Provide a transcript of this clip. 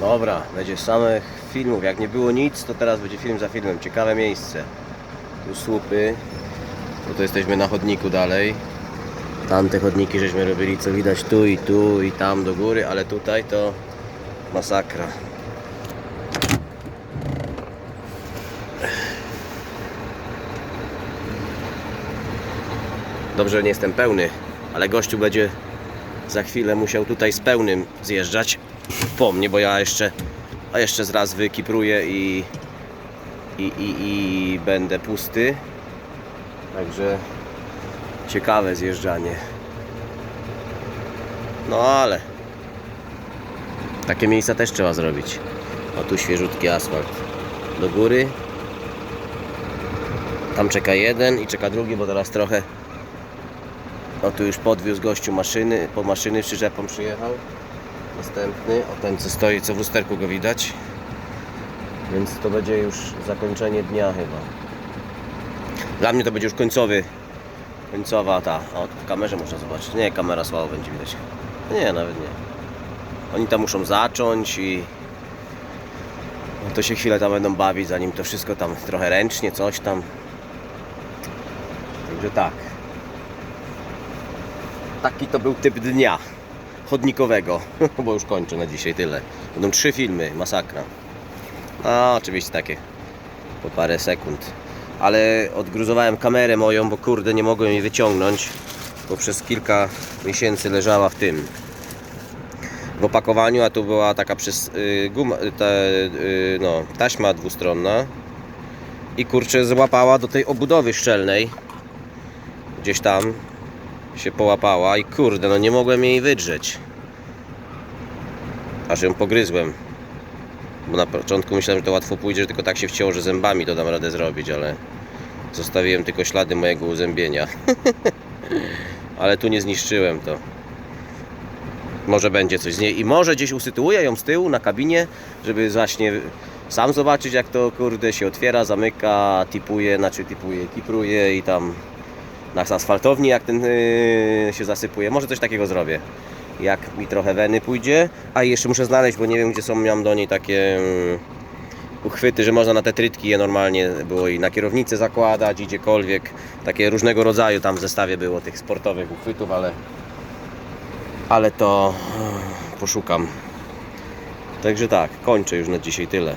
Dobra, będzie samych filmów. Jak nie było nic, to teraz będzie film za filmem. Ciekawe miejsce. Tu słupy. Tu to jesteśmy na chodniku dalej. Tamte chodniki żeśmy robili, co widać tu i tu i tam do góry, ale tutaj to masakra. Dobrze, że nie jestem pełny, ale gościu będzie za chwilę musiał tutaj z pełnym zjeżdżać po mnie, bo ja jeszcze, a jeszcze zraz wykipruję i, i, i, i będę pusty. Także ciekawe zjeżdżanie. No ale takie miejsca też trzeba zrobić. O tu świeżutki asfalt. Do góry. Tam czeka jeden i czeka drugi, bo teraz trochę o tu już podwiózł gościu maszyny, po maszyny przyczepą przyjechał. Następny, o ten co stoi, co w lusterku go widać. Więc to będzie już zakończenie dnia chyba. Dla mnie to będzie już końcowy, końcowa ta, o w kamerze można zobaczyć. Nie, kamera słabo będzie widać. Nie, nawet nie. Oni tam muszą zacząć i no to się chwilę tam będą bawić, zanim to wszystko tam trochę ręcznie, coś tam. Także tak. Taki to był typ dnia chodnikowego, bo już kończę na dzisiaj tyle. Będą trzy filmy, masakra. No, oczywiście takie po parę sekund. Ale odgruzowałem kamerę moją, bo kurde nie mogłem jej wyciągnąć, bo przez kilka miesięcy leżała w tym w opakowaniu, a tu była taka przez y, guma, ta, y, no, taśma dwustronna i kurczę złapała do tej obudowy szczelnej gdzieś tam się połapała i kurde, no nie mogłem jej wydrzeć. Aż ją pogryzłem. Bo na początku myślałem, że to łatwo pójdzie, że tylko tak się wcięło, że zębami to dam radę zrobić, ale zostawiłem tylko ślady mojego uzębienia. ale tu nie zniszczyłem to. Może będzie coś z niej i może gdzieś usytuuję ją z tyłu na kabinie, żeby właśnie sam zobaczyć jak to kurde się otwiera, zamyka, tipuje, znaczy tipuje, kipruje i tam na asfaltowni jak ten yy, się zasypuje. Może coś takiego zrobię. Jak mi trochę weny pójdzie. A jeszcze muszę znaleźć, bo nie wiem gdzie są, miałem do niej takie mm, uchwyty, że można na te trytki je normalnie było i na kierownicę zakładać i gdziekolwiek. Takie różnego rodzaju tam w zestawie było tych sportowych uchwytów, ale ale to mm, poszukam. Także tak, kończę już na dzisiaj tyle.